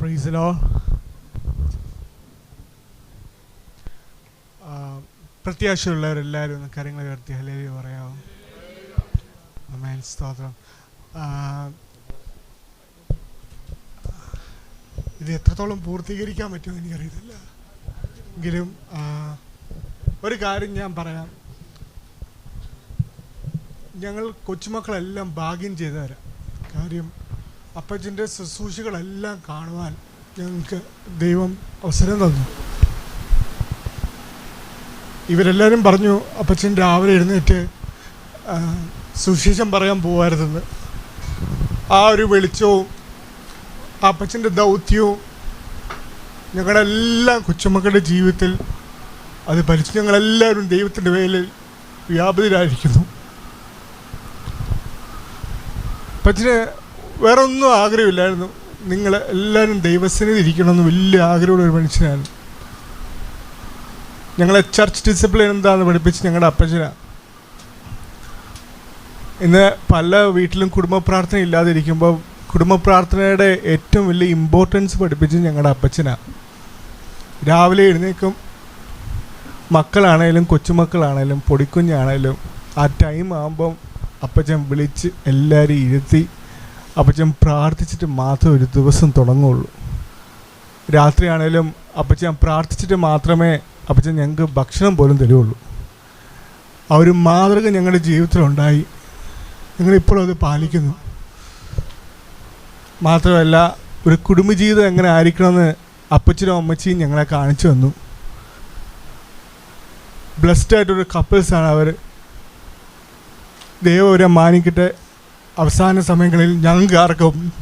പ്രൈസിലോ പ്രത്യാശയുള്ളവരെല്ലാവരും ഒന്ന് കാര്യങ്ങൾ ഉയർത്തി ഹലേവി പറയാമോ അമേൻ സ്തോത്രം. ഇത് എത്രത്തോളം പൂർത്തീകരിക്കാൻ പറ്റുമെന്ന് എനിക്കറിയത്തില്ല. എങ്കിലും ഒരു കാര്യം ഞാൻ പറയാം. ഞങ്ങൾ കൊച്ചുമക്കളെല്ലാം ഭാഗ്യം ചെയ്തു തരാം കാര്യം അപ്പച്ചന്റെ ശുശ്രൂഷകളെല്ലാം കാണുവാൻ ഞങ്ങൾക്ക് ദൈവം അവസരം തന്നു. ഇവരെല്ലാവരും പറഞ്ഞു അപ്പച്ചൻ രാവിലെ എഴുന്നേറ്റ് സുശേഷം പറയാൻ പോകാരുതെന്ന് ആ ഒരു വെളിച്ചവും അപ്പച്ചന്റെ ദൗത്യവും ഞങ്ങളുടെ എല്ലാ കൊച്ചുമക്കളുടെ ജീവിതത്തിൽ അത് ഭരിച്ച് ഞങ്ങളെല്ലാവരും ദൈവത്തിന്റെ വേലിൽ വ്യാപൃതരായിരിക്കുന്നു. അപ്പച്ചന് വേറെ ഒന്നും ആഗ്രഹമില്ലായിരുന്നു. നിങ്ങൾ എല്ലാവരും ദൈവസന്നിധി ഇരിക്കണമെന്ന് വലിയ ആഗ്രഹമുള്ള ഒരു മനുഷ്യനാണ്. ഞങ്ങളെ ചർച്ച് ഡിസിപ്ലിൻ എന്താണെന്ന് പഠിപ്പിച്ച് ഞങ്ങളുടെ അപ്പച്ചനാണ് ഇന്ന് പല വീട്ടിലും കുടുംബ പ്രാർത്ഥന ഇല്ലാതിരിക്കുമ്പോൾ കുടുംബ പ്രാർത്ഥനയുടെ ഏറ്റവും വലിയ ഇമ്പോർട്ടൻസ് പഠിപ്പിച്ച് ഞങ്ങളുടെ അപ്പച്ചനാണ് രാവിലെ എഴുന്നേക്കും മക്കളാണേലും കൊച്ചുമക്കളാണേലും പൊടിക്കുഞ്ഞാണേലും ആ ടൈം ആകുമ്പം അപ്പച്ചൻ വിളിച്ച് എല്ലാവരും ഇരുത്തി അപ്പച്ചൻ പ്രാർത്ഥിച്ചിട്ട് മാത്രമേ ഒരു ദിവസം തുടങ്ങുള്ളൂ. രാത്രിയാണേലും അപ്പച്ചൻ പ്രാർത്ഥിച്ചിട്ട് മാത്രമേ അപ്പച്ചൻ ഞങ്ങൾക്ക് ഭക്ഷണം പോലും തരുള്ളൂ. ആ ഒരു മാതൃക ഞങ്ങളുടെ ജീവിതത്തിലുണ്ടായി ഞങ്ങളിപ്പോഴും അത് പാലിക്കുന്നു. മാത്രമല്ല ഒരു കുടുംബജീവിതം എങ്ങനെ ആയിരിക്കണമെന്ന് അപ്പച്ചനും അമ്മച്ചിയും ഞങ്ങളെ കാണിച്ചു തന്നു. ബ്ലസ്ഡ് ആയിട്ടൊരു കപ്പിൾസാണ് അവർ. ദൈവം അവരെ മാനിക്കട്ടെ. അവസാന സമയങ്ങളിൽ ഞങ്ങൾക്ക് ആർക്കും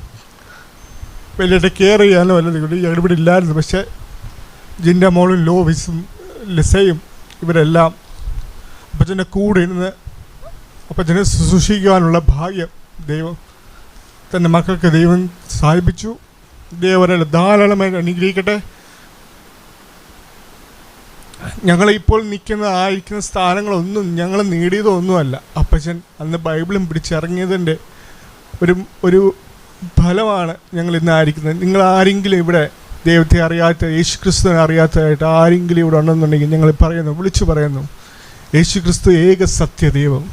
വലിയ കെയർ ചെയ്യാനോ അല്ല ഞങ്ങളുടെ ഇവിടെ ഇല്ലായിരുന്നു പക്ഷേ ജിന്റെ മോളും ലോവിസും ലിസയും ഇവരെല്ലാം അപ്പച്ചന്റെ കൂടെ ഇരുന്ന് അപ്പച്ചനെ ശുശ്രൂഷിക്കുവാനുള്ള ഭാഗ്യം ദൈവം തന്റെ മക്കൾക്ക് ദൈവം സാധിപ്പിച്ചു. ദൈവം ധാരാളമായി അനുഗ്രഹിക്കട്ടെ. ഞങ്ങളിപ്പോൾ നിൽക്കുന്ന ആയിരിക്കുന്ന സ്ഥാനങ്ങളൊന്നും ഞങ്ങൾ നേടിയതൊന്നുമല്ല. അപ്പച്ചൻ അന്ന് ബൈബിളും പിടിച്ചിറങ്ങിയതിന്റെ ഒരു ഒരു ഫലമാണ് ഞങ്ങൾ ഇന്ന് ആയിരിക്കുന്നത്. നിങ്ങൾ ആരെങ്കിലും ഇവിടെ ദൈവത്തെ അറിയാത്ത യേശു ക്രിസ്തുവിനെ അറിയാത്തതായിട്ട് ആരെങ്കിലും ഇവിടെ ഉണ്ടെന്നുണ്ടെങ്കിൽ ഞങ്ങൾ പറയുന്നു വിളിച്ചു പറയുന്നു യേശു ക്രിസ്തു ഏക സത്യദൈവം.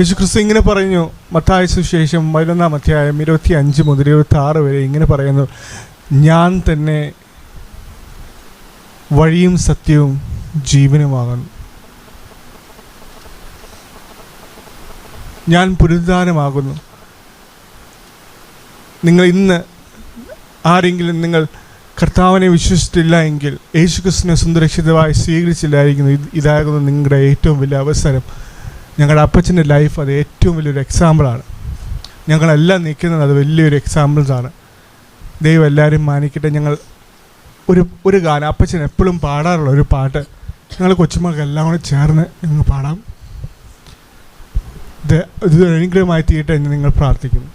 യേശു ക്രിസ്തു ഇങ്ങനെ പറഞ്ഞു മത്തായ സുശേഷം പതിനൊന്നാം അധ്യായം ഇരുപത്തി അഞ്ച് മുതൽ ഇരുപത്തി ആറ് വരെ ഇങ്ങനെ പറയുന്നു ഞാൻ തന്നെ വഴിയും സത്യവും ജീവനുമാകുന്നു ഞാൻ പുനരുദ്ധാനമാകുന്നു. നിങ്ങൾ ഇന്ന് ആരെങ്കിലും നിങ്ങൾ കർത്താവിനെ വിശ്വസിച്ചിട്ടില്ല എങ്കിൽ യേശുക്രിസ്തുവിനെ സുന്ദരക്ഷിതമായി സ്വീകരിച്ചില്ലായിരിക്കുന്നു. ഇത് ഇതാകുന്നു നിങ്ങളുടെ ഏറ്റവും വലിയ അവസരം. ഞങ്ങളുടെ അപ്പച്ചന്റെ ലൈഫ് അത് ഏറ്റവും വലിയൊരു എക്സാമ്പിളാണ് ഞങ്ങളെല്ലാം നിൽക്കുന്നത് അത് വലിയൊരു എക്സാമ്പിൾസാണ് ദൈവം എല്ലാവരും മാനിക്കട്ടെ. ഞങ്ങൾ ഒരു ഒരു ഗാനം അപ്പച്ചൻ എപ്പോഴും പാടാറുള്ള ഒരു പാട്ട്. ഞങ്ങൾ കൊച്ചുമക്കൾ എല്ലാം കൂടെ ചേർന്ന് ഞങ്ങൾ പാടാം. ഇത് ഇത് അനുഗ്രഹമായി എന്ന് നിങ്ങൾ പ്രാർത്ഥിക്കുന്നു.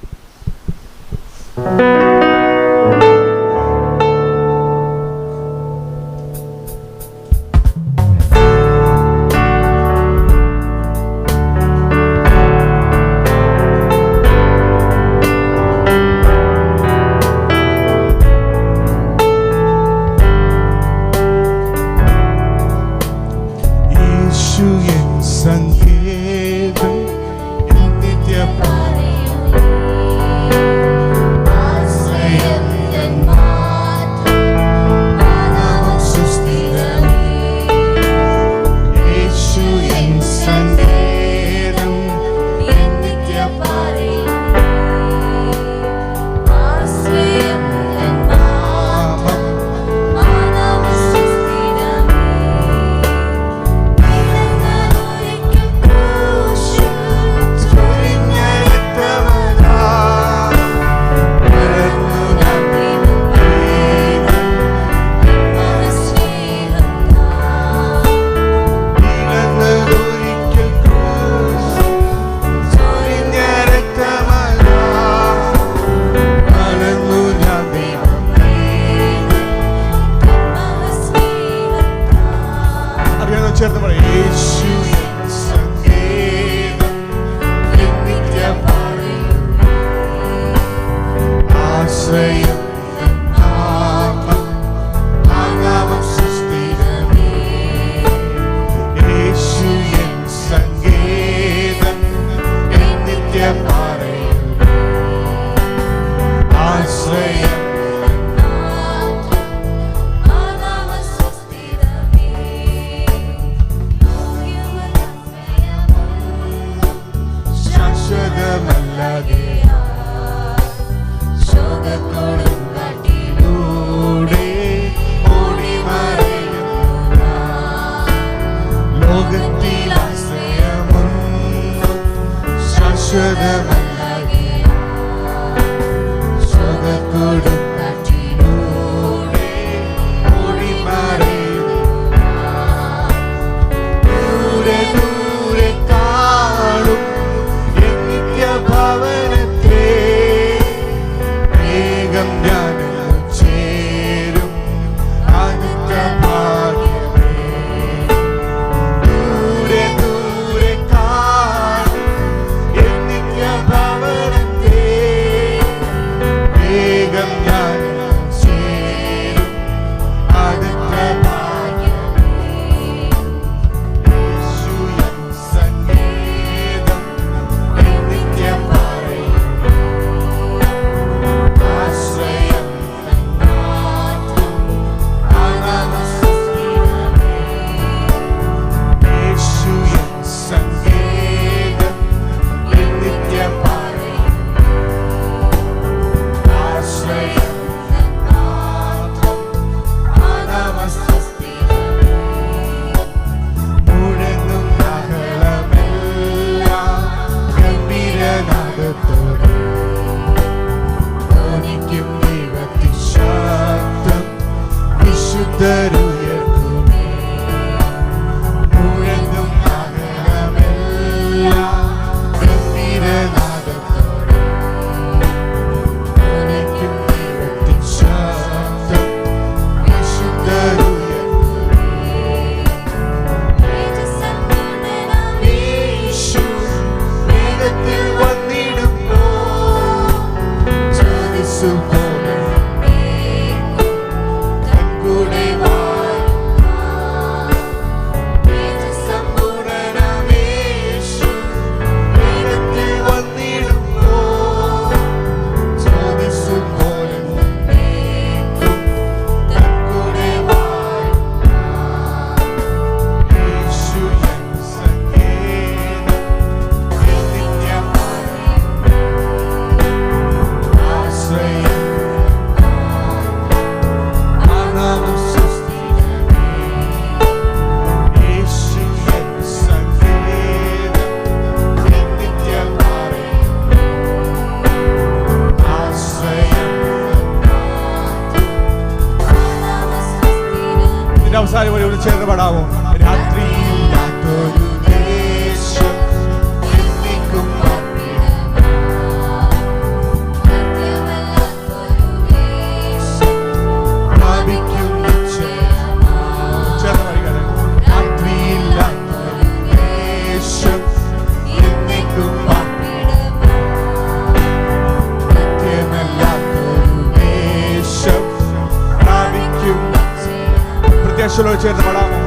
ஆசீர்வதிச்சு